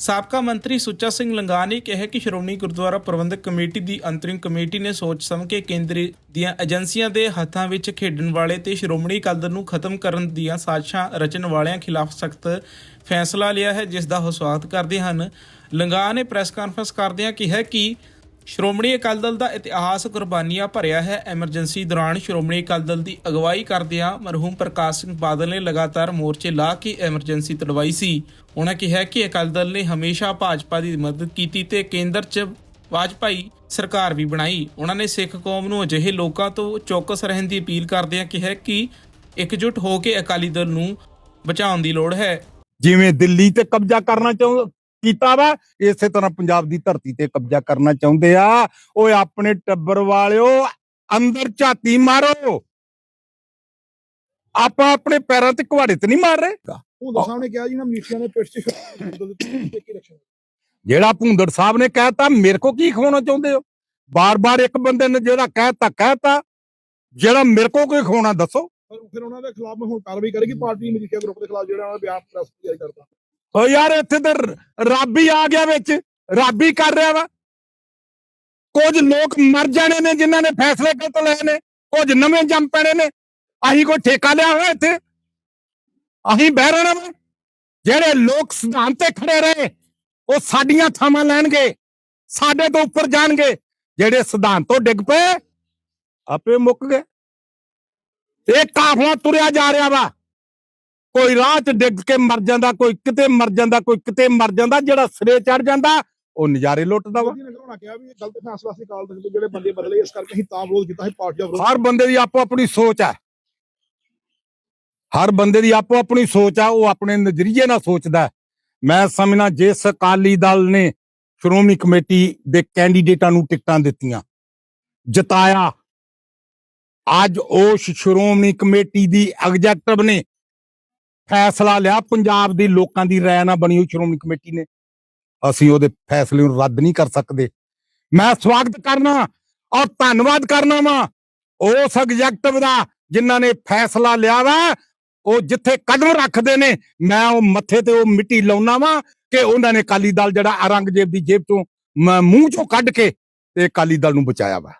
ਸਾਬਕਾ ਮੰਤਰੀ ਸੁੱਚਾ ਸਿੰਘ ਲੰਗਾ ਨੇ ਕਿਹਾ ਕਿ ਸ਼੍ਰੋਮਣੀ ਗੁਰਦੁਆਰਾ ਪ੍ਰਬੰਧਕ ਕਮੇਟੀ ਦੀ ਅੰਤਰਿਮ ਕਮੇਟੀ ਨੇ ਸੋਚ ਸਮਝ ਕੇ ਕੇਂਦਰੀ ਦੀਆਂ ਏਜੰਸੀਆਂ ਦੇ ਹੱਥਾਂ ਵਿੱਚ ਖੇਡਣ ਵਾਲੇ ਤੇ ਸ਼੍ਰੋਮਣੀ ਅਕਾਲੀ ਨੂੰ ਖਤਮ ਕਰਨ ਦੀਆਂ ਸਾਜ਼ਿਸ਼ਾਂ ਰਚਣ ਵਾਲਿਆਂ ਖਿਲਾਫ ਸਖਤ ਫੈਸਲਾ ਲਿਆ ਹੈ, ਜਿਸ ਦਾ ਉਹ ਸਵਾਗਤ ਕਰਦੇ ਹਨ। ਲੰਗਾ ਨੇ ਪ੍ਰੈਸ ਕਾਨਫਰੰਸ ਕਰਦਿਆਂ ਕਿਹਾ ਕਿ ਸ਼੍ਰੋਮਣੀ ਅਕਾਲੀ ਦਲ ਦਾ ਇਤਿਹਾਸ ਕੁਰਬਾਨੀਆਂ ਭਰਿਆ ਹੈ। ਐਮਰਜੈਂਸੀ ਦੌਰਾਨ ਸ਼੍ਰੋਮਣੀ ਅਕਾਲੀ ਦਲ ਦੀ ਅਗਵਾਈ ਕਰਦਿਆਂ ਮਰਹੂਮ ਪ੍ਰਕਾਸ਼ ਸਿੰਘ ਬਾਦਲ ਨੇ ਲਗਾਤਾਰ ਮੋਰਚੇ ਲਾ ਕੇ ਐਮਰਜੈਂਸੀ ਤੜਵਾਈ ਸੀ। ਉਹਨਾਂ ਕਿਹਾ ਕਿ ਅਕਾਲੀ ਦਲ ਨੇ ਹਮੇਸ਼ਾ ਭਾਜਪਾ ਦੀ ਮਦਦ ਕੀਤੀ ਤੇ ਕੇਂਦਰ 'ਚ ਵਾਜਪਾਈ ਸਰਕਾਰ ਵੀ ਬਣਾਈ। ਉਹਨਾਂ ਨੇ ਸਿੱਖ ਕੌਮ ਨੂੰ ਅਜਿਹੇ ਲੋਕਾਂ ਤੋਂ ਚੌਕਸ ਰਹਿਣ ਦੀ ਅਪੀਲ ਕਰਦਿਆਂ ਕਿਹਾ ਕਿ ਇਕਜੁੱਟ ਹੋ ਕੇ ਅਕਾਲੀ ਦਲ ਨੂੰ ਬਚਾਉਣ ਦੀ ਲੋੜ ਹੈ। ਜਿਵੇਂ ਦਿੱਲੀ ਤੇ ਕਬਜ਼ਾ ਕਰਨਾ ਚਾਹੁੰਦਾ ਕੀਤਾ ਵਾ। ਇਸੇ ਤਰ੍ਹਾਂ ਪੰਜਾਬ ਦੀ ਧਰਤੀ ਤੇ ਕਬਜ਼ਾ ਕਰਨਾ ਚਾਹੁੰਦੇ ਆ। ਓਏ ਆਪਣੇ ਟੱਬਰ ਵਾਲਿਓ ਅੰਦਰ ਝਾਤੀ ਮਾਰੋ। ਆਪਾਂ ਆਪਣੇ ਪੈਰਾਂ ਤੇ ਕੁਹਾੜੇ ਤੇ ਨਹੀਂ ਮਾਰ ਰਹੇ। ਭੁੰਦਰ ਸਾਹਿਬ ਨੇ ਕਿਹਾ ਜੀ ਨਾ ਮੀਡੀਆ ਨੇ ਪਿੱਠ 'ਚ ਕੀ ਰੱਖਿਆ ਜਿਹੜਾ ਭੁੰਦੜ ਸਾਹਿਬ ਨੇ ਕਹਿਤਾ ਮੇਰੇ ਕੋ ਕੀ ਖਵਾਉਣਾ ਚਾਹੁੰਦੇ ਹੋ? ਬਾਰ-ਬਾਰ ਇੱਕ ਬੰਦੇ ਨੇ ਜਿਹੜਾ ਕਹਿਤਾ ਕਹਿਤਾ। ਜਿਹੜਾ ਮੇਰੇ ਕੋ ਕੋਈ ਖਵਾਉਣਾ ਦੱਸੋ। ਫਿਰ ਉਹਨਾਂ ਦੇ ਖਿਲਾਫ ਮੈਂ ਹੁਣ ਕਾਰਵਾਈ ਕਰੇਗੀ ਪਾਰਟੀ ਮਜੀਠੀਆ ਗਰੁੱਪ ਦੇ ਖਿਲਾਫ ਜਿਹੜਾ ਉਹਨਾਂ ਬਿਆਨ ਪ੍ਰੈਸ ਜਾਰੀ ਕਰਤਾ ਓ ਯਾਰ ਇੱਥੇ ਤਾਂ ਰੱਬ ਹੀ ਆ ਗਿਆ ਵਿੱਚ, ਰੱਬ ਹੀ ਕਰ ਰਿਹਾ ਵਾ। ਕੁਝ ਲੋਕ ਮਰ ਜਾਣੇ ਨੇ ਜਿਨ੍ਹਾਂ ਨੇ ਫੈਸਲੇ ਗਲਤ ਲਏ ਨੇ, ਕੁਝ ਨਵੇਂ ਜੰਮ ਪੈਣੇ ਨੇ। ਅਸੀਂ ਕੋਈ ਠੇਕਾ ਲਿਆ ਹੋਇਆ ਇੱਥੇ? ਅਸੀਂ ਬਹਿ ਰਹਿਣਾ ਵਾ। ਜਿਹੜੇ ਲੋਕ ਸਿਧਾਂਤ ਤੇ ਖੜੇ ਰਹੇ, ਉਹ ਸਾਡੀਆਂ ਥਾਵਾਂ ਲੈਣਗੇ, ਸਾਡੇ ਤੋਂ ਉੱਪਰ ਜਾਣਗੇ। ਜਿਹੜੇ ਸਿਧਾਂਤ ਤੋਂ ਡਿੱਗ ਪਏ, ਆਪੇ ਮੁੱਕ ਗਏ। ਇਹ ਕਾਫਲਾ ਤੁਰਿਆ ਜਾ ਰਿਹਾ ਵਾ? ਕੋਈ ਰਾਹ 'ਚ ਡਿੱਗ ਕੇ ਮਰ ਜਾਂਦਾ ਕੋਈ ਕਿਤੇ ਮਰ ਜਾਂਦਾ ਕੋਈ ਕਿਤੇ ਮਰ ਜਾਂਦਾ ਜਿਹੜਾ ਸਿਰੇ ਚੜ ਜਾਂਦਾ ਉਹ ਨਜ਼ਾਰੇ ਲੁੱਟਦਾ ਵਾ ਮੋਦੀ ਨੇ ਕਹਣਾ ਕਿਹਾ ਵੀ ਇਹ ਗਲਤ ਫੈਸਲਾ ਸੀ ਕਾਲ ਤੱਕ ਜਿਹੜੇ ਬੰਦੇ ਬਦਲੇ ਇਸ ਕਰਕੇ ਅਸੀਂ ਤਾਂ ਵਿਰੋਧ ਕੀਤਾ ਸੀ ਪਾਰਟੀ ਦਾ ਵਿਰੋਧ ਹਰ ਬੰਦੇ ਦੀ ਆਪੋ ਆਪਣੀ ਸੋਚ ਹੈ ਹਰ ਬੰਦੇ ਦੀ ਆਪੋ ਆਪਣੀ ਸੋਚ ਆ ਉਹ ਆਪਣੇ ਨਜ਼ਰੀਏ ਨਾਲ ਸੋਚਦਾ। ਮੈਂ ਸਮਝਣਾ ਜਿਸ ਅਕਾਲੀ ਦਲ ਨੇ ਸ਼੍ਰੋਮਣੀ ਕਮੇਟੀ ਦੇ ਕੈਂਡੀਡੇਟਾਂ ਨੂੰ ਟਿਕਟਾਂ ਦਿੱਤੀਆਂ ਜਿਤਾਇਆ ਅੱਜ ਉਸ ਸ਼੍ਰੋਮਣੀ ਕਮੇਟੀ ਦੀ ਐਗਜ਼ੈਕਟਿਵ ਨੇ ਫੈਸਲਾ ਲਿਆ, ਪੰਜਾਬ ਦੇ ਲੋਕਾਂ ਦੀ ਰਾਏ ਨਾਲ ਬਣੀ ਹੋਈ ਸ਼੍ਰੋਮਣੀ ਕਮੇਟੀ ਨੇ। ਅਸੀਂ ਉਹਦੇ ਫੈਸਲੇ ਨੂੰ ਰੱਦ ਨਹੀਂ ਕਰ ਸਕਦੇ। ਮੈਂ ਸਵਾਗਤ ਕਰਨਾ ਔਰ ਧੰਨਵਾਦ ਕਰਨਾ ਵਾ ਉਸ ਐਗਜ਼ੈਕਟਿਵ ਦਾ ਜਿਨ੍ਹਾਂ ਨੇ ਫੈਸਲਾ ਲਿਆ ਵਾ, ਉਹ ਜਿੱਥੇ ਕਦਮ ਰੱਖਦੇ ਨੇ, ਮੈਂ ਉਹ ਮੱਥੇ ਤੇ ਉਹ ਮਿੱਟੀ ਲਾਉਣਾ ਵਾ ਕਿ ਉਹਨਾਂ ਨੇ ਅਕਾਲੀ ਦਲ ਜਿਹੜਾ ਔਰੰਗਜ਼ੇਬ ਦੀ ਜੇਬ ਤੋਂ ਮ- ਮੂੰਹ ਚੋਂ ਕੱਢ ਕੇ ਤੇ ਅਕਾਲੀ ਦਲ ਨੂੰ ਬਚਾਇਆ ਵਾ।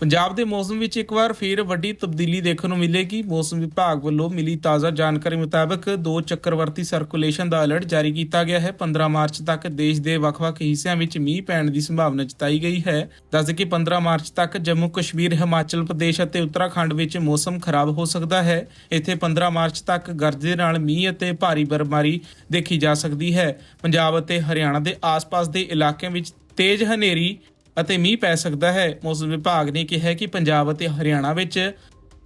ਪੰਜਾਬ ਦੇ ਮੌਸਮ ਵਿੱਚ ਇੱਕ ਵਾਰ ਫਿਰ ਵੱਡੀ ਤਬਦੀਲੀ ਦੇਖਣ ਨੂੰ ਮਿਲੇਗੀ। ਮੌਸਮ ਵਿਭਾਗ ਵੱਲੋਂ ਮਿਲੀ ਤਾਜ਼ਾ ਜਾਣਕਾਰੀ ਮੁਤਾਬਕ ਦੋ ਚੱਕਰਵਰਤੀ ਸਰਕੂਲੇਸ਼ਨ ਦਾ ਅਲਰਟ ਜਾਰੀ ਕੀਤਾ ਗਿਆ ਹੈ। 15 ਮਾਰਚ ਤੱਕ ਦੇਸ਼ ਦੇ ਵੱਖ-ਵੱਖ ਹਿੱਸਿਆਂ ਵਿੱਚ ਮੀਂਹ ਪੈਣ ਦੀ ਸੰਭਾਵਨਾ ਜਤਾਈ ਗਈ ਹੈ। ਦੱਸਦੇ ਕਿ 15 ਮਾਰਚ ਤੱਕ ਜੰਮੂ ਕਸ਼ਮੀਰ, ਹਿਮਾਚਲ ਪ੍ਰਦੇਸ਼ ਅਤੇ ਉੱਤਰਾਖੰਡ ਵਿੱਚ ਮੌਸਮ ਖਰਾਬ ਹੋ ਸਕਦਾ ਹੈ। ਇੱਥੇ 15 ਮਾਰਚ ਤੱਕ ਗਰਜ ਦੇ ਨਾਲ ਮੀਂਹ ਅਤੇ ਭਾਰੀ ਬਰਫ਼ਬਾਰੀ ਦੇਖੀ ਜਾ ਸਕਦੀ ਹੈ। ਪੰਜਾਬ ਅਤੇ ਹਰਿਆਣਾ ਦੇ ਆਸ-ਪਾਸ ਦੇ ਇਲਾਕਿਆਂ ਵਿੱਚ ਤੇਜ਼ ਹਨੇਰੀ ਅਤੇ ਮੀਂਹ ਪੈ ਸਕਦਾ ਹੈ। ਮੌਸਮ ਵਿਭਾਗ ਨੇ ਕਿਹਾ ਹੈ ਕਿ ਪੰਜਾਬ ਅਤੇ ਹਰਿਆਣਾ ਵਿੱਚ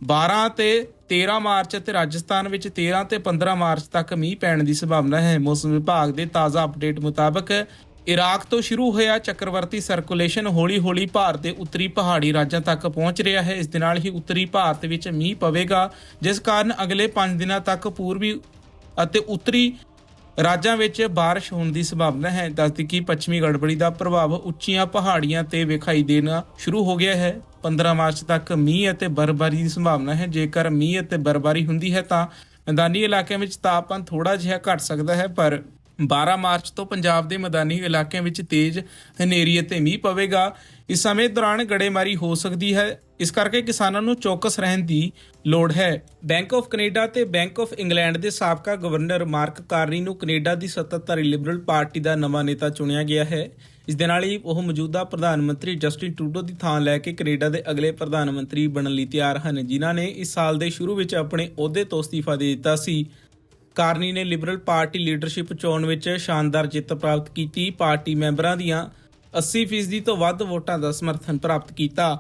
12 ਤੇ 13 ਮਾਰਚ ਅਤੇ ਰਾਜਸਥਾਨ ਵਿੱਚ 13 ਤੇ 15 ਮਾਰਚ ਤੱਕ ਮੀਂਹ ਪੈਣ ਦੀ ਸੰਭਾਵਨਾ ਹੈ। ਮੌਸਮ ਵਿਭਾਗ ਦੇ ਤਾਜ਼ਾ ਅਪਡੇਟ ਮੁਤਾਬਕ ਇਰਾਕ ਤੋਂ ਸ਼ੁਰੂ ਹੋਇਆ ਚੱਕਰਵਰਤੀ ਸਰਕੂਲੇਸ਼ਨ ਹੌਲੀ-ਹੌਲੀ ਭਾਰਤ ਦੇ ਉੱਤਰੀ ਪਹਾੜੀ ਰਾਜਾਂ ਤੱਕ ਪਹੁੰਚ ਰਿਹਾ ਹੈ। ਇਸ ਦੇ ਨਾਲ ਹੀ ਉੱਤਰੀ ਭਾਰਤ ਵਿੱਚ ਮੀਂਹ ਪਵੇਗਾ, ਜਿਸ ਕਾਰਨ ਅਗਲੇ 5 ਦਿਨਾਂ ਤੱਕ ਪੂਰਬੀ ਅਤੇ ਉੱਤਰੀ ਰਾਜਾਂ ਵਿੱਚ بارش ਹੋਣ ਦੀ ਸੰਭਾਵਨਾ ਹੈ ਦੱਸਦੀ ਕਿ ਪੱਛਮੀ ਗੜਬੜੀ ਦਾ ਪ੍ਰਭਾਵ ਉੱਚੀਆਂ ਪਹਾੜੀਆਂ ਤੇ ਵਿਖਾਈ ਦੇਣਾ ਸ਼ੁਰੂ ਹੋ ਗਿਆ ਹੈ 15 ਮਾਰਚ ਤੱਕ ਮੀਂਹ ਅਤੇ ਬਰਫ਼ਬਾਰੀ ਦੀ ਸੰਭਾਵਨਾ ਹੈ ਜੇਕਰ ਮੀਂਹ ਅਤੇ ਬਰਫ਼ਬਾਰੀ ਹੁੰਦੀ ਹੈ ਤਾਂ ਮੈਦਾਨੀ ਇਲਾਕਿਆਂ ਵਿੱਚ ਤਾਪਮਾਨ ਥੋੜਾ ਜਿਹਾ ਘਟ ਸਕਦਾ ਹੈ ਪਰ 12 ਮਾਰਚ ਤੋਂ ਪੰਜਾਬ ਦੇ ਮੈਦਾਨੀ ਇਲਾਕਿਆਂ ਵਿੱਚ ਤੇਜ਼ ਹਨੇਰੀ ਅਤੇ ਮੀਂਹ ਪਵੇਗਾ। ਇਸ ਸਮੇਂ ਦੌਰਾਨ ਗੜੇਮਾਰੀ ਹੋ ਸਕਦੀ ਹੈ। ਇਸ ਕਰਕੇ ਕਿਸਾਨਾਂ ਨੂੰ ਚੌਕਸ ਰਹਿਣ ਦੀ ਲੋੜ ਹੈ। ਬੈਂਕ ਆਫ ਕੈਨੇਡਾ ਤੇ ਬੈਂਕ ਆਫ ਇੰਗਲੈਂਡ ਦੇ ਸਾਬਕਾ ਗਵਰਨਰ ਮਾਰਕ ਕਾਰਨੀ ਨੂੰ ਕੈਨੇਡਾ ਦੀ ਸੱਤਾਧਾਰੀ ਲਿਬਰਲ ਪਾਰਟੀ ਦਾ ਨਵਾਂ ਨੇਤਾ ਚੁਣਿਆ ਗਿਆ ਹੈ। ਇਸ ਦੇ ਨਾਲ ਹੀ ਉਹ ਮੌਜੂਦਾ ਪ੍ਰਧਾਨ ਮੰਤਰੀ ਜਸਟਿਨ ਟਰੂਡੋ ਦੀ ਥਾਂ ਲੈ ਕੇ ਕੈਨੇਡਾ ਦੇ ਅਗਲੇ ਪ੍ਰਧਾਨ ਮੰਤਰੀ ਬਣਨ ਲਈ ਤਿਆਰ ਹਨ, ਜਿਨ੍ਹਾਂ ਨੇ ਇਸ ਸਾਲ ਦੇ ਸ਼ੁਰੂ ਵਿੱਚ ਆਪਣੇ ਅਹੁਦੇ ਤੋਂ ਅਸਤੀਫਾ ਦੇ ਦਿੱਤਾ ਸੀ। ਕਾਰਨੀ ਨੇ ਲਿਬਰਲ ਪਾਰਟੀ ਲੀਡਰਸ਼ਿਪ ਚੋਣ ਵਿੱਚ ਸ਼ਾਨਦਾਰ ਜਿੱਤ ਪ੍ਰਾਪਤ ਕੀਤੀ। ਪਾਰਟੀ ਮੈਂਬਰਾਂ ਦੀਆਂ 80% ਤੋਂ ਵੱਧ ਵੋਟਾਂ ਦਾ ਸਮਰਥਨ ਪ੍ਰਾਪਤ ਕੀਤਾ।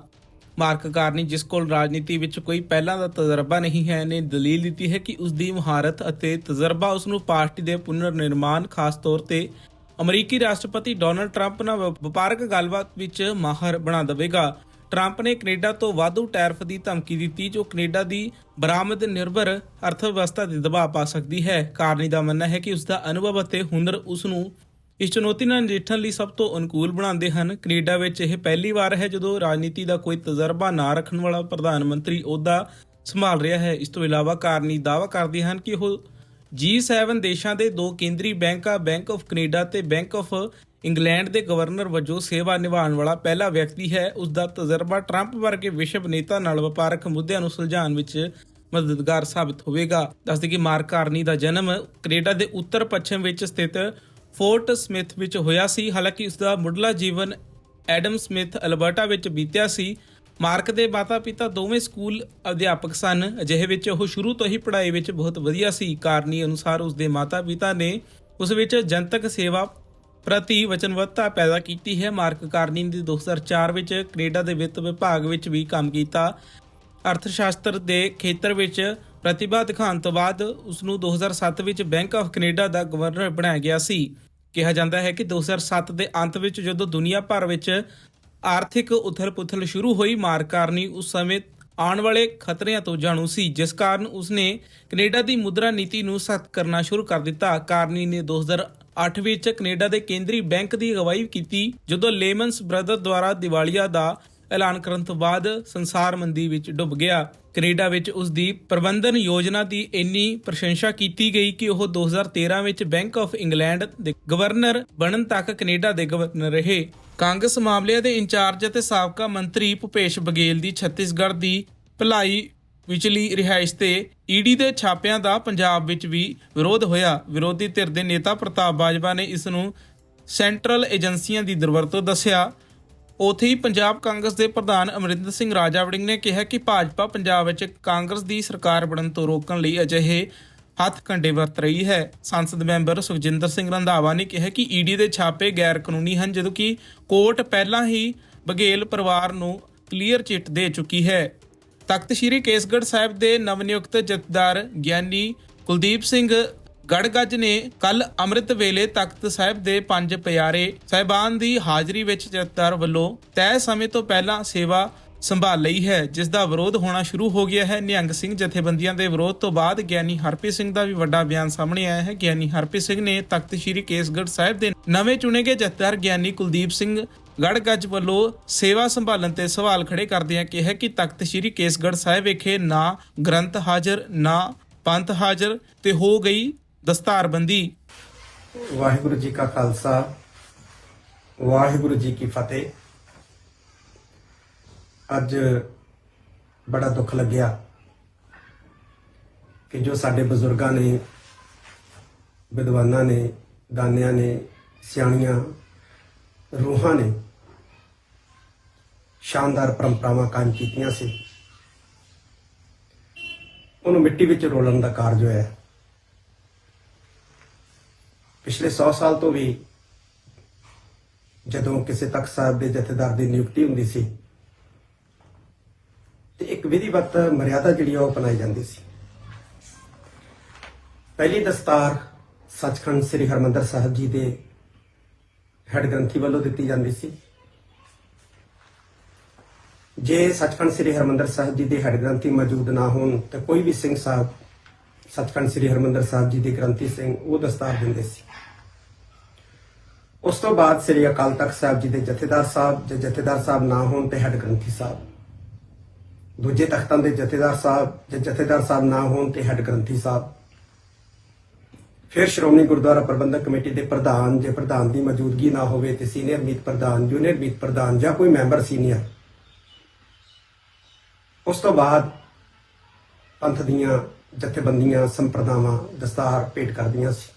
ਮਾਰਕ ਕਾਰਨੀ, ਜਿਸ ਕੋਲ ਰਾਜਨੀਤੀ ਵਿੱਚ ਕੋਈ ਪਹਿਲਾਂ ਦਾ ਤਜਰਬਾ ਨਹੀਂ ਹੈ, ਨੇ ਦਲੀਲ ਦਿੱਤੀ ਹੈ ਕਿ ਉਸ ਦੀ ਮਹਾਰਤ ਅਤੇ ਤਜਰਬਾ ਉਸ ਨੂੰ ਪਾਰਟੀ ਦੇ ਪੁਨਰ ਨਿਰਮਾਣ ਖਾਸ ਤੌਰ ਤੇ ਅਮਰੀਕੀ ਰਾਸ਼ਟਰਪਤੀ ਡੋਨਲਡ ਟਰੰਪ ਨਾਲ ਵਪਾਰਕ ਗੱਲਬਾਤ ਵਿੱਚ ਮਾਹਰ ਬਣਾ ਦੇਵੇਗਾ। ਟਰੰਪ ਨੇ ਕੈਨੇਡਾ ਤੋਂ ਵਾਧੂ ਟੈਰਿਫ ਦੀ ਧਮਕੀ ਦਿੱਤੀ, ਜੋ ਕੈਨੇਡਾ ਦੀ ਬਰਾਮਦ ਨਿਰਭਰ ਅਰਥਵਿਵਸਥਾ ਤੇ ਦਬਾਅ ਪਾ ਸਕਦੀ ਹੈ। ਕਾਰਨੀ ਦਾ ਮੰਨਣਾ ਹੈ ਕਿ ਉਸ ਦਾ ਅਨੁਭਵ ਅਤੇ ਹੁਨਰ ਉਸ ਨੂੰ ਇਸ ਚੁਣੌਤੀ ਨਾਲ ਨਜਿੱਠਣ ਲਈ ਸਭ ਤੋਂ ਅਨੁਕੂਲ ਬਣਾਉਂਦੇ ਹਨ। ਕੈਨੇਡਾ ਵਿੱਚ ਇਹ ਪਹਿਲੀ ਵਾਰ ਹੈ ਜਦੋਂ ਰਾਜਨੀਤੀ ਦਾ ਕੋਈ ਤਜਰਬਾ ਨਾ ਰੱਖਣ ਵਾਲਾ ਪ੍ਰਧਾਨ ਮੰਤਰੀ ਅਹੁਦਾ ਸੰਭਾਲ ਰਿਹਾ ਹੈ। ਇਸ ਤੋਂ ਇਲਾਵਾ ਕਾਰਨੀ ਦਾਅਵਾ ਕਰਦੇ ਹਨ ਕਿ ਉਹ G7 ਦੇਸ਼ਾਂ ਦੇ ਦੋ ਕੇਂਦਰੀ ਬੈਂਕਾਂ ਬੈਂਕ ਆਫ ਕੈਨੇਡਾ ਤੇ ਬੈਂਕ ਆਫ ਇੰਗਲੈਂਡ ਦੇ ਗਵਰਨਰ ਵਜੋਂ ਸੇਵਾ ਨਿਭਾਉਣ ਵਾਲਾ ਪਹਿਲਾ ਵਿਅਕਤੀ ਹੈ, ਉਸ ਦਾ ਤਜਰਬਾ ਟਰੰਪ ਵਰਗੇ ਵਿਸ਼ਵ ਨੇਤਾ ਨਾਲ ਵਪਾਰਕ ਮੁੱਦਿਆਂ ਨੂੰ ਸੁਲਝਾਉਣ ਵਿੱਚ ਮਦਦਗਾਰ ਸਾਬਤ ਹੋਵੇਗਾ। ਦੱਸਦੇ ਕਿ ਮਾਰਕ ਕਾਰਨੀ ਦਾ ਜਨਮ ਕੈਨੇਡਾ ਦੇ ਉੱਤਰ ਪੱਛਮ ਵਿੱਚ ਸਥਿਤ ਫੋਰਟ ਸਮਿਥ ਵਿੱਚ ਹੋਇਆ ਸੀ। ਹਾਲਾਂਕਿ ਉਸ ਦਾ ਮੁੱਢਲਾ ਜੀਵਨ ਐਡਮ ਸਮਿਥ, ਅਲਬਰਟਾ ਵਿੱਚ ਬੀਤਿਆ ਸੀ। ਮਾਰਕ ਦੇ ਮਾਤਾ-ਪਿਤਾ ਦੋਵੇਂ ਸਕੂਲ ਅਧਿਆਪਕ ਸਨ। ਅਜਿਹੇ ਵਿੱਚ ਉਹ ਸ਼ੁਰੂ ਤੋਂ ਹੀ ਪੜ੍ਹਾਈ ਵਿੱਚ ਬਹੁਤ ਵਧੀਆ ਸੀ। ਕਾਰਨੀ ਅਨੁਸਾਰ ਉਸ ਦੇ ਮਾਤਾ-ਪਿਤਾ ਨੇ ਉਸ ਵਿੱਚ ਜਨਤਕ ਸੇਵਾ ਪ੍ਰਤੀ ਵਚਨਬੱਧਤਾ ਪੈਦਾ ਕੀਤੀ ਹੈ। ਮਾਰਕ ਕਾਰਨੀ ਨੇ 2004 ਵਿੱਚ ਕੈਨੇਡਾ ਦੇ ਵਿੱਤ ਵਿਭਾਗ ਵਿੱਚ ਵੀ ਕੰਮ ਕੀਤਾ। ਅਰਥ ਸ਼ਾਸਤਰ ਦੇ ਖੇਤਰ ਵਿੱਚ ਪ੍ਰਤਿਭਾ ਦਿਖਾਉਣ ਤੋਂ ਬਾਅਦ ਉਸ ਨੂੰ 2007 ਵਿੱਚ ਬੈਂਕ ਆਫ ਕੈਨੇਡਾ ਦਾ ਗਵਰਨਰ ਬਣਾਇਆ ਗਿਆ ਸੀ। ਕਿਹਾ ਜਾਂਦਾ ਹੈ ਕਿ 2007 ਦੇ ਅੰਤ ਵਿੱਚ ਜਦੋਂ ਦੁਨੀਆ ਭਰ ਵਿੱਚ ਆਰਥਿਕ ਉਥਲ-ਪੁਥਲ ਸ਼ੁਰੂ ਹੋਈ, ਮਾਰਕ ਕਾਰਨੀ ਉਸ ਸਮੇਂ ਆਉਣ ਵਾਲੇ ਖਤਰਿਆਂ ਤੋਂ ਜਾਣੂ ਸੀ, ਜਿਸ ਕਾਰਨ ਉਸਨੇ ਕੈਨੇਡਾ ਦੀ ਮੁਦਰਾ ਨੀਤੀ ਨੂੰ ਸਖਤ ਕਰਨਾ ਸ਼ੁਰੂ ਕਰ ਦਿੱਤਾ। ਕਾਰਨੀ ਨੇ 2008 ਵਿੱਚ ਕੈਨੇਡਾ ਦੇ ਕੇਂਦਰੀ ਬੈਂਕ ਦੀ ਅਗਵਾਈ ਕੀਤੀ, ਜਦੋਂ ਲੇਮਨਸ ਬ੍ਰਦਰ ਦੁਆਰਾ ਦਿਵਾਲੀਆ ਦਾ ਐਲਾਨ ਕਰਨ ਤੋਂ ਬਾਅਦ ਸੰਸਾਰ ਮੰਦੀ ਵਿੱਚ ਡੁੱਬ ਗਿਆ। ਕੈਨੇਡਾ ਵਿੱਚ ਉਸ ਦੀ ਪ੍ਰਬੰਧਨ ਯੋਜਨਾ ਦੀ ਇੰਨੀ ਪ੍ਰਸ਼ੰਸਾ ਕੀਤੀ ਗਈ ਕਿ ਉਹ 2013 ਵਿੱਚ ਬੈਂਕ ਆਫ ਇੰਗਲੈਂਡ ਦੇ ਗਵਰਨਰ ਬਣਨ ਤੱਕ ਕੈਨੇਡਾ ਦੇ ਗਵਰਨਰ ਰਹੇ। ਕਾਂਗਰਸ ਮਾਮਲਿਆਂ ਦੇ ਇੰਚਾਰਜ ਅਤੇ ਸਾਬਕਾ ਮੰਤਰੀ ਭੁਪੇਸ਼ ਬਗੇਲ ਦੀ ਛੱਤੀਸਗੜ੍ਹ ਦੀ ਭਲਾਈ ਵਿਚਲੀ ਰਿਹਾਇਸ਼ ਤੇ ਈਡੀ ਦੇ ਛਾਪਿਆਂ ਦਾ ਪੰਜਾਬ ਵਿੱਚ ਵੀ ਵਿਰੋਧ ਹੋਇਆ। ਵਿਰੋਧੀ ਧਿਰ ਦੇ ਨੇਤਾ ਪ੍ਰਤਾਪ ਬਾਜਵਾ ਨੇ ਇਸ ਨੂੰ ਸੈਂਟਰਲ ਏਜੰਸੀਆਂ ਦੀ ਦੁਰਵਰਤੋਂ ਦੱਸਿਆ। ਉਥੇ ਹੀ ਪੰਜਾਬ ਕਾਂਗਰਸ ਦੇ ਪ੍ਰਧਾਨ ਅਮਰਿੰਦਰ ਸਿੰਘ ਰਾਜਾ ਵੜਿੰਗ ਨੇ ਕਿਹਾ ਕਿ ਭਾਜਪਾ ਪੰਜਾਬ ਵਿੱਚ ਕਾਂਗਰਸ ਦੀ ਸਰਕਾਰ ਬਣਨ ਤੋਂ ਰੋਕਣ ਲਈ ਅਜਿਹੇ ਹੱਥ ਕੰਡੇ ਵਰਤ ਰਹੀ ਹੈ। ਸੰਸਦ ਮੈਂਬਰ ਸੁਖਜਿੰਦਰ ਸਿੰਘ ਰੰਧਾਵਾ ਨੇ ਕਿਹਾ ਕਿ ਈਡੀ ਦੇ ਛਾਪੇ ਗੈਰ ਕਾਨੂੰਨੀ ਹਨ ਜਦੋਂ ਕਿ ਕੋਰਟ ਪਹਿਲਾਂ ਹੀ ਬਘੇਲ ਪਰਿਵਾਰ ਨੂੰ ਕਲੀਅਰ ਚਿੱਟ ਦੇ ਚੁੱਕੀ ਹੈ। ਤਖਤ ਸ੍ਰੀ ਕੇਸਗੜ੍ਹ ਸਾਹਿਬ ਦੇ ਨਵਨਿਯੁਕਤ ਜਥੇਦਾਰ ਗਿਆਨੀ ਕੁਲਦੀਪ ਸਿੰਘ ਗੜਗੱਜ ਨੇ ਕੱਲ ਅੰਮ੍ਰਿਤ ਵੇਲੇ ਤਖਤ ਸਾਹਿਬ ਦੇ ਪੰਜ ਪਿਆਰੇ ਸਹਿਬਾਨ ਦੀ ਹਾਜ਼ਰੀ ਵਿੱਚ ਜਥੇਦਾਰ ਵੱਲੋਂ ਤੈਅ ਸਮੇਂ ਤੋਂ ਪਹਿਲਾਂ ਸੇਵਾ ਸੰਭਾਲ ਲਈ ਹੈ, ਜਿਸ ਦਾ ਵਿਰੋਧ ਹੋਣਾ ਸ਼ੁਰੂ ਹੋ ਗਿਆ ਹੈ। ਨਿਹੰਗ ਸਿੰਘ ਜਥੇਬੰਦੀਆਂ ਦੇ ਵਿਰੋਧ ਤੋਂ ਬਾਅਦ ਗਿਆਨੀ ਹਰਪ੍ਰੀਤ ਸਿੰਘ ਦਾ ਵੀ ਵੱਡਾ ਬਿਆਨ ਸਾਹਮਣੇ ਆਇਆ ਹੈ। ਗਿਆਨੀ ਹਰਪ੍ਰੀਤ ਸਿੰਘ ਨੇ ਤਖਤ ਸ੍ਰੀ ਕੇਸਗੜ੍ਹ ਸਾਹਿਬ ਦੇ ਨਵੇਂ ਚੁਣੇ ਗਏ ਜਥੇਦਾਰ ਗਿਆਨੀ ਕੁਲਦੀਪ ਸਿੰਘ ਗੜਗੱਜ ਵੱਲੋਂ ਸੇਵਾ ਸੰਭਾਲਣ ਤੇ ਸਵਾਲ ਖੜੇ ਕਰਦਿਆਂ ਕਿਹਾ ਕਿ ਤਖਤ ਸ੍ਰੀ ਕੇਸਗੜ੍ਹ ਸਾਹਿਬ ਵਿਖੇ ਨਾ ਗ੍ਰੰਥ ਹਾਜ਼ਰ, ਨਾ ਪੰਥ ਹਾਜ਼ਰ ਤੇ ਹੋ ਗਈ ਦਸਤਾਰਬੰਦੀ। ਵਾਹਿਗੁਰੂ ਜੀ ਕਾ ਖਾਲਸਾ, ਵਾਹਿਗੁਰੂ ਜੀ ਕੀ ਫਤਿਹ। ਅੱਜ ਬੜਾ ਦੁੱਖ ਲੱਗਿਆ ਕਿ ਜੋ ਸਾਡੇ ਬਜ਼ੁਰਗਾਂ ਨੇ, ਵਿਦਵਾਨਾਂ ਨੇ, ਦਾਨਿਆਂ ਨੇ, ਸਿਆਣੀਆਂ, ਰੂਹਾਂ ਨੇ ਸ਼ਾਨਦਾਰ ਪਰੰਪਰਾਵਾਂ ਕਾਇਮ ਕੀਤੀਆਂ ਸੀ। ਉਹਨੂੰ ਮਿੱਟੀ ਵਿੱਚ ਰੋਲਣ ਦਾ ਕਾਰਜ ਹੋਇਆ। ਪਿਛਲੇ 100 ਸਾਲ ਤੋਂ ਵੀ ਜਦੋਂ ਕਿਸੇ ਤਖਤ ਸਾਹਿਬ ਦੇ ਜਥੇਦਾਰ ਦੀ ਨਿਯੁਕਤੀ ਹੁੰਦੀ ਸੀ, ਤੇ ਇੱਕ ਵਿਧੀਵਤ ਮਰਿਆਦਾ ਜਿਹੜੀ ਆ ਉਹ ਅਪਣਾਈ ਜਾਂਦੀ ਸੀ। ਪਹਿਲੀ ਦਸਤਾਰ ਸੱਚਖੰਡ ਸ੍ਰੀ ਹਰਮੰਦਰ ਸਾਹਿਬ ਜੀ ਦੇ ਹੈਡ ਗ੍ਰੰਥੀ ਵੱਲੋਂ ਦਿੱਤੀ ਜਾਂਦੀ ਸੀ। ਜੇ ਸੱਚਖੰਡ ਸ੍ਰੀ ਹਰਮੰਦਰ ਸਾਹਿਬ ਜੀ ਦੇ ਹੈਡ ਗ੍ਰੰਥੀ ਮੌਜੂਦ ਨਾ ਹੋਣ, ਤਾਂ ਕੋਈ ਵੀ ਸਿੰਘ ਸਾਹਿਬ ਸੱਚਖੰਡ ਸ੍ਰੀ ਹਰਮੰਦਰ ਸਾਹਿਬ ਜੀ ਦੇ ਗ੍ਰੰਥੀ ਸਿੰਘ ਉਹ ਦਸਤਾਰ ਦਿੰਦੇ ਸੀ। ਉਸ ਤੋਂ ਬਾਅਦ ਸ੍ਰੀ ਅਕਾਲ ਤਖਤ ਸਾਹਿਬ ਜੀ ਦੇ ਜਥੇਦਾਰ ਸਾਹਿਬ, ਜੇ ਜਥੇਦਾਰ ਸਾਹਿਬ ਨਾ ਹੋਣ ਤੇ ਹੈਡ ਗ੍ਰੰਥੀ ਸਾਹਿਬ। ਦੂਜੇ ਤਖਤਾਂ ਦੇ ਜਥੇਦਾਰ ਸਾਹਿਬ, ਜੇ ਜਥੇਦਾਰ ਸਾਹਿਬ ਨਾ ਹੋਣ ਤੇ ਹੈਡ ਗ੍ਰੰਥੀ ਸਾਹਿਬ। ਫਿਰ ਸ਼੍ਰੋਮਣੀ ਗੁਰਦੁਆਰਾ ਪ੍ਰਬੰਧਕ ਕਮੇਟੀ ਦੇ ਪ੍ਰਧਾਨ, ਜੇ ਪ੍ਰਧਾਨ ਦੀ ਮੌਜੂਦਗੀ ਨਾ ਹੋਵੇ ਤੇ ਸੀਨੀਅਰ ਮੀਤ ਪ੍ਰਧਾਨ, ਜੂਨੀਅਰ ਮੀਤ ਪ੍ਰਧਾਨ ਜਾਂ ਕੋਈ ਮੈਂਬਰ ਸੀਨੀਅਰ ਉਸ ਤੋਂ ਬਾਅਦ ਪੰਥ ਦੀਆਂ ਜਥੇਬੰਦੀਆਂ, ਸੰਪਰਦਾਵਾਂ, ਦਸਤਾਰ ਭੇਟ ਕਰਦੀਆਂ ਸੀ।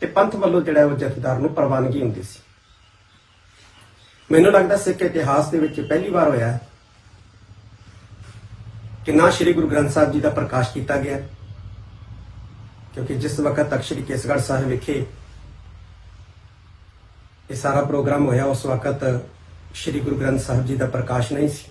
ਤੇ ਪੰਥ ਵੱਲੋਂ ਜਿਹੜਾ ਉਹ ਜਥੇਦਾਰ ਨੂੰ ਪ੍ਰਵਾਨਗੀ ਹੁੰਦੀ ਸੀ। ਮੈਨੂੰ ਲੱਗਦਾ ਸਿੱਖ ਇਤਿਹਾਸ ਦੇ ਵਿੱਚ ਪਹਿਲੀ ਵਾਰ ਹੋਇਆ ਕਿ ਨਾ ਸ੍ਰੀ ਗੁਰੂ ਗ੍ਰੰਥ ਸਾਹਿਬ ਜੀ ਦਾ ਪ੍ਰਕਾਸ਼ ਕੀਤਾ ਗਿਆ ਕਿਉਂਕਿ ਜਿਸ ਵਕਤ ਤੱਕ ਸ੍ਰੀ ਕੇਸਗੜ੍ਹ ਸਾਹਿਬ ਵਿਖੇ ਇਹ ਸਾਰਾ ਪ੍ਰੋਗਰਾਮ ਹੋਇਆ, ਉਸ ਵਕਤ ਸ੍ਰੀ ਗੁਰੂ ਗ੍ਰੰਥ ਸਾਹਿਬ ਜੀ ਦਾ ਪ੍ਰਕਾਸ਼ ਨਹੀਂ ਸੀ।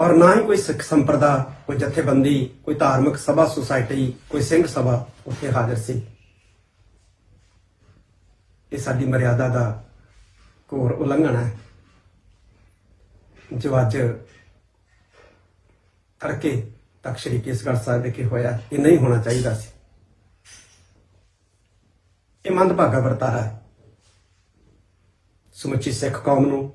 ਔਰ ਨਾ ਹੀ ਕੋਈ ਸਿੱਖ ਸੰਪਰਦਾ, ਕੋਈ ਜਥੇਬੰਦੀ, ਕੋਈ ਧਾਰਮਿਕ ਸਭਾ, ਸੁਸਾਇਟੀ, ਕੋਈ ਸਿੰਘ ਸਭਾ ਉੱਥੇ ਹਾਜ਼ਰ ਸੀ। ਇਹ ਸਾਡੀ ਮਰਿਆਦਾ ਦਾ ਘੋਰ ਉਲੰਘਣ ਹੈ। ਜੋ ਅੱਜ ਤੜਕੇ ਤੱਕ ਸ਼੍ਰੀ ਕੇਸਗੜ੍ਹ ਸਾਹਿਬ ਵਿਖੇ ਹੋਇਆ, ਇਹ ਨਹੀਂ ਹੋਣਾ ਚਾਹੀਦਾ ਸੀ। ਇਹ ਮੰਦਭਾਗਾ ਵਰਤਾਰਾ ਹੈ। ਸਮੁੱਚੀ ਸਿੱਖ ਕੌਮ ਨੂੰ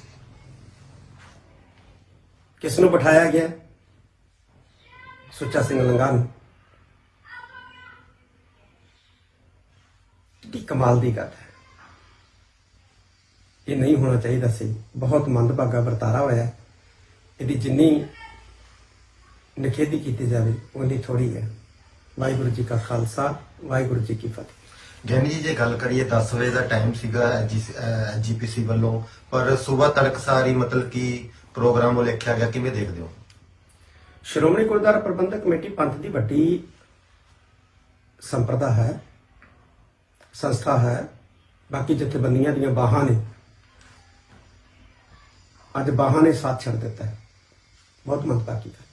ਕਿਸ ਨੂੰ ਬਿਠਾਇਆ ਗਿਆ? ਸੁੱਚਾ ਸਿੰਘ ਲੰਗਾ ਨੂੰ। ਕੀ ਕਮਾਲ ਦੀ ਗੱਲ ਹੈ। ਇਹ ਨਹੀਂ ਹੋਣਾ ਚਾਹੀਦਾ ਸੀ। ਬਹੁਤ ਮੰਦਭਾਗਾ ਵਰਤਾਰਾ ਹੋਇਆ। ਇਹਦੀ ਜਿੰਨੀ ਨਿਖੇਧੀ ਕੀਤੀ ਜਾਵੇ ਉਨੀ ਥੋੜੀ ਹੈ। ਵਾਹਿਗੁਰੂ ਜੀ ਕਾ ਖਾਲਸਾ, ਵਾਹਿਗੁਰੂ ਜੀ ਕੀ ਫਤਿਹ। ਗਿਆਨੀ ਜੀ ਜੇ ਗੱਲ ਕਰੀਏ 10 ਵਜੇ ਦਾ ਟਾਈਮ ਸੀਗਾ ਜੀਪੀਸੀ ਵੱਲੋਂ, ਪਰ ਸਵੇਰ ਤੜਕਸਾਰ ਹੀ ਮਤਲਬ ਕਿ ਪ੍ਰੋਗਰਾਮ ਉਹ ਲਿਖਿਆ ਗਿਆ, ਕਿਵੇਂ ਦੇਖਦੇ ਹੋ? ਸ਼੍ਰੋਮਣੀ ਗੁਰਦੁਆਰਾ ਪ੍ਰਬੰਧਕ ਕਮੇਟੀ ਪੰਥ ਦੀ ਵੱਡੀ ਸੰਪਰਦਾ ਹੈ, ਸੰਸਥਾ ਹੈ, ਬਾਕੀ ਜਥੇਬੰਦੀਆਂ ਦੀਆਂ ਬਾਹਾਂ ਨੇ। ਅੱਜ ਬਾਹਾਂ ਨੇ ਸਾਥ ਛੱਡ ਦਿੱਤਾ ਹੈ। ਬਹੁਤ ਮੰਦਭਾਗੀ ਹੈ।